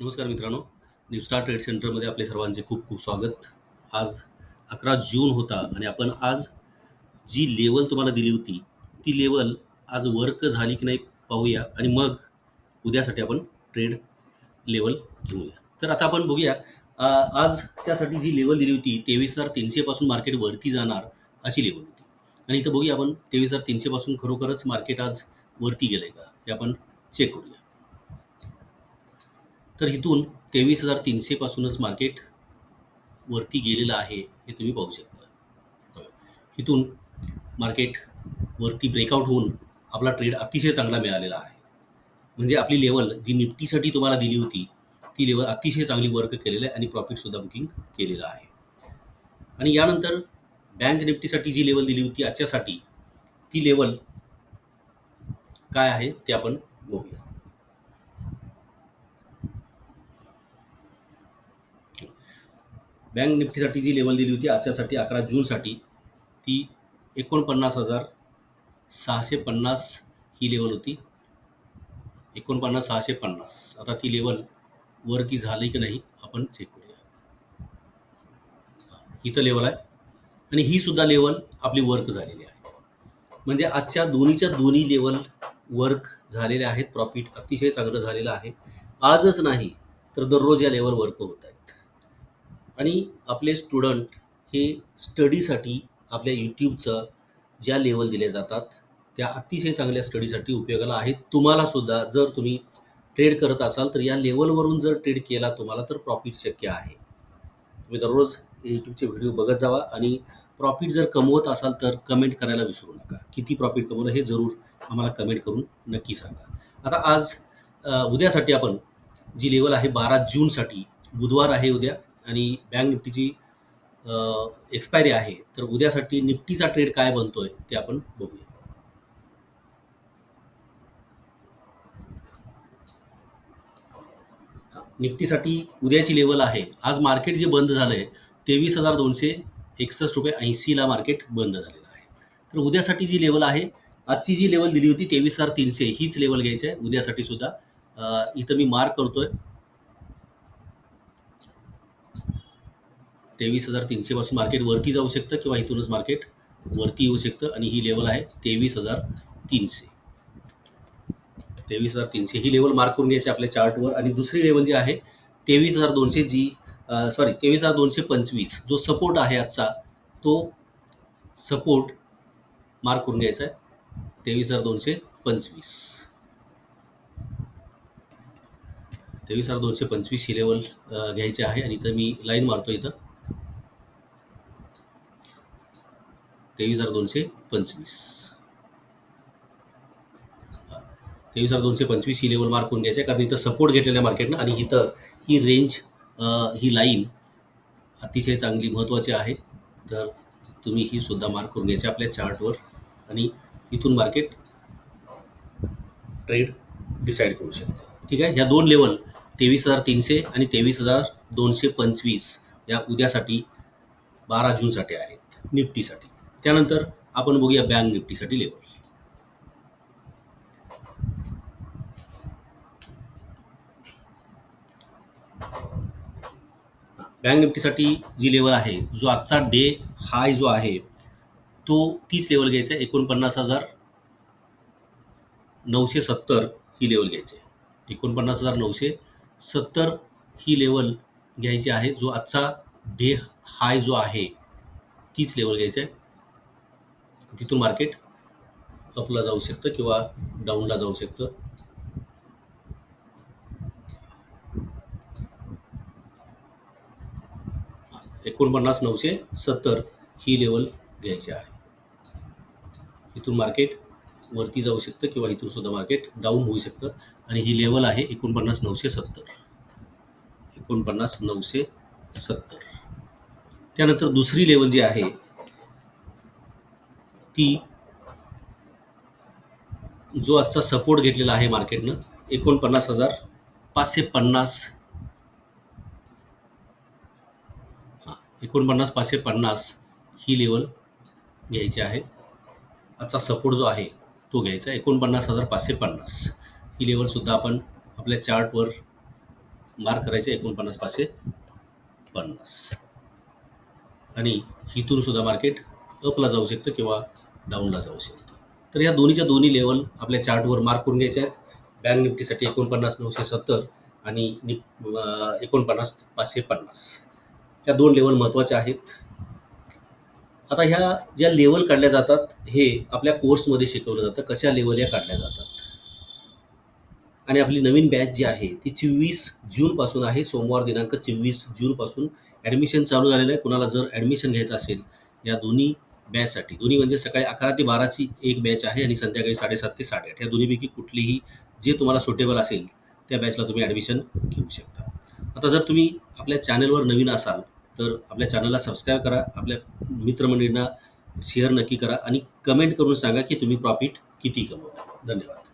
नमस्कार मित्रांनो. न्यूस्टार ट्रेड सेंटरमध्ये आपले सर्वांचे खूप खूप स्वागत. आज अकरा जून होता आणि आपण आज जी लेवल तुम्हाला दिली होती ती लेवल आज वर्क झाली की नाही पाहूया आणि मग उद्यासाठी आपण ट्रेड लेवल घेऊया. तर आता आपण बघूया आज आजच्यासाठी जी लेवल दिली होती तेवीस हजार तीनशेपासून मार्केट वरती जाणार अशी लेवल होती. आणि इथं बघूया आपण तेवीस हजार तीनशेपासून खरोखरच मार्केट आज वरती गेलं आहे का हे आपण चेक करूया. तर इथून तेवीस हजार तीनशेपासूनच मार्केट वरती गेलेलं आहे हे तुम्ही पाहू शकता. इथून मार्केट वरती ब्रेकआउट होऊन आपला ट्रेड अतिशय चांगला मिळालेला आहे. म्हणजे आपली लेवल जी निफ्टीसाठी तुम्हाला दिली होती ती लेवल अतिशय चांगली वर्क केलेलं आहे आणि प्रॉफिटसुद्धा बुकिंग केलेलं आहे. आणि यानंतर बँक निफ्टीसाठी जी लेवल दिली होती आजच्यासाठी ती लेवल काय आहे ते आपण बघूया. बँक निफ्टीसाठी जी लेवल दिली होती आजच्यासाठी अकरा जूनसाठी ती एकोणपन्नास हजार सहाशे पन्नास ही लेवल होती. एकोणपन्नास सहाशे पन्नास. आता ती लेवल वर की झाली की नाही आपण चेक करूया. इथं लेवल आहे. आणि ही सुद्धा लेवल आपली वर्क झालेली आहे. म्हणजे आजच्या दोन्हीच्या दोन्ही लेवल वर्क झालेले आहेत. प्रॉफिट अतिशय चांगलं झालेलं आहे. आजच नाही तर दररोज या लेवल वर्क होत आहेत. आणि आपले स्टुडंट हे स्टडीसाठी आपल्या यूट्यूबचं ज्या लेवल दिल्या जातात त्या अतिशय चांगल्या स्टडीसाठी उपयोगाला आहेत. तुम्हाला सुद्धा जर तुम्ही ट्रेड करत असाल तर या लेवलवरून जर ट्रेड केला तुम्हाला तर प्रॉफिट शक्य आहे. तुम्ही दररोज यूट्यूबचे व्हिडिओ बघत जावा आणि प्रॉफिट जर कमवत असाल तर कमेंट करायला विसरू नका. किती प्रॉफिट कमवलं हे जरूर आम्हाला कमेंट करून नक्की सांगा. आता आज उद्यासाठी आपण जी लेवल आहे बारा जूनसाठी बुधवार आहे उद्या आणि बँक निफ्टीची एक्सपायरी आहे तर उद्यासाठी निफ्टीचा ट्रेड काय बनतोय ते आपण बघूया. निफ्टीसाठी उद्याची लेवल आहे. आज मार्केट जे बंद झालं आहे तेवीस हजार दोनशे एकसष्ट रुपये ऐंशीला मार्केट बंद झालेलं आहे. तर उद्यासाठी जी लेवल आहे आजची जी लेवल दिली होती तेवीस हजार तीनशे हीच लेवल घ्यायची आहे. उद्यासाठी सुद्धा इथं मी मार्क करतोय. तेवीस हजार तीनशेपासून मार्केट वरती जाऊ शकतं किंवा इथूनच मार्केट वरती येऊ शकतं. आणि ही लेवल आहे तेवीस हजार तीनशे. तेवीस हजार तीनशे ही लेवल मार्क करून घ्यायची आपल्या चार्टवर आणि दुसरी लेवल जी आहे तेवीस हजार दोनशे जी सॉरी तेवीस हजार दोनशे पंचवीस. जो सपोर्ट आहे आजचा तो सपोर्ट मार्क करून घ्यायचा आहे. तेवीस हजार दोनशे पंचवीस. तेवीस हजार दोनशे पंचवीस ही लेवल घ्यायची आहे. आणि इथं मी लाईन मारतो इथं. तेवीस हजार दोनशे पंचवीस. तेवीस हजार दोनशे पंचवीस ही लेवल मार्क करून द्यायचे आहे. कारण इथं सपोर्ट घेतलेल्या मार्केटनं आणि इथं ही रेंज ही लाईन अतिशय चांगली महत्त्वाची आहे. तर तुम्ही ही सुद्धा मार्क करून घ्यायची आपल्या चार्टवर आणि इथून मार्केट ट्रेड डिसाईड करू शकतो. ठीक आहे? ह्या दोन लेवल तेवीस हजार तीनशे आणि तेवीस हजार दोनशे पंचवीस या उद्यासाठी बारा जूनसाठी आहेत. निफ्टीसाठी. त्यानंतर आपण बघूया बँक निफ्टीसाठी लेवल बँक निफ्टीसाठी जी लेवल आहे जो आजचा डे हाय जो आहे तो तीच लेवल घ्यायचा आहे. एकोणपन्नास हजार नऊशे सत्तर ही लेवल घ्यायची आहे. एकोणपन्नास हजार नऊशे सत्तर ही लेवल घ्यायची आहे. जो आजचा डे हाय जो आहे तीच लेवल घ्यायची आहे. तिथून मार्केट अपला जाऊ शकतं किंवा डाऊनला जाऊ शकतं. एकोणपन्नास नऊशे सत्तर ही लेवल घ्यायची आहे. इथून मार्केट वरती जाऊ शकतं किंवा इथून सुद्धा मार्केट डाऊन होऊ शकतं. आणि ही लेवल आहे एकोणपन्नास नऊशे सत्तर. एकोणपन्नास नऊशे सत्तर. त्यानंतर दुसरी लेवल जी आहे की जो आजचा सपोर्ट घेतलेला आहे मार्केटनं एकोणपन्नास हजार पाचशे पन्नास. हां एकोणपन्नास पाचशे पन्नास ही लेवल घ्यायची आहे. आजचा सपोर्ट जो आहे तो घ्यायचा एकोणपन्नास हजार पाचशे पन्नास. ही लेवलसुद्धा आपण आपल्या चार्टवर मार्क करायचे एकोणपन्नास पाचशे पन्नास. आणि इथूनसुद्धा मार्केट अपला जाऊ शकतं किंवा डाऊनला जाऊ शकतो. तर या दोन्हीच्या दोन्ही लेवल आपल्या चार्टवर मार्क करून घ्यायच्या आहेत. बँक निफ्टीसाठी एकोणपन्नास नऊशे सत्तर आणि निप एकोणपन्नास पाचशे पन्नास. या दोन लेवल महत्त्वाच्या आहेत. आता ह्या ज्या लेवल काढल्या जातात हे आपल्या कोर्समध्ये शिकवलं जातं. कशा लेवल या काढल्या जातात? आणि आपली नवीन बॅच जी आहे ती चोवीस जूनपासून आहे. सोमवार दिनांक चोवीस जूनपासून ॲडमिशन चालू झालेलं आहे. कुणाला जर ॲडमिशन घ्यायचं असेल या दोन्ही बॅचसाठी. दोन्ही म्हणजे सकाळी अकरा ते बाराची एक बॅच आहे आणि संध्याकाळी साडेसात ते साडेआठ. या दोन्हीपैकी कुठलीही जे तुम्हाला सुटेबल असेल त्या बॅचला तुम्ही ॲडमिशन घेऊ शकता. आता जर तुम्ही आपल्या चॅनलवर नवीन असाल तर आपल्या चॅनलला सबस्क्राईब करा आपल्या मित्रमंडळींना शेअर नक्की करा आणि कमेंट करून सांगा की तुम्ही प्रॉफिट किती कमवला धन्यवाद.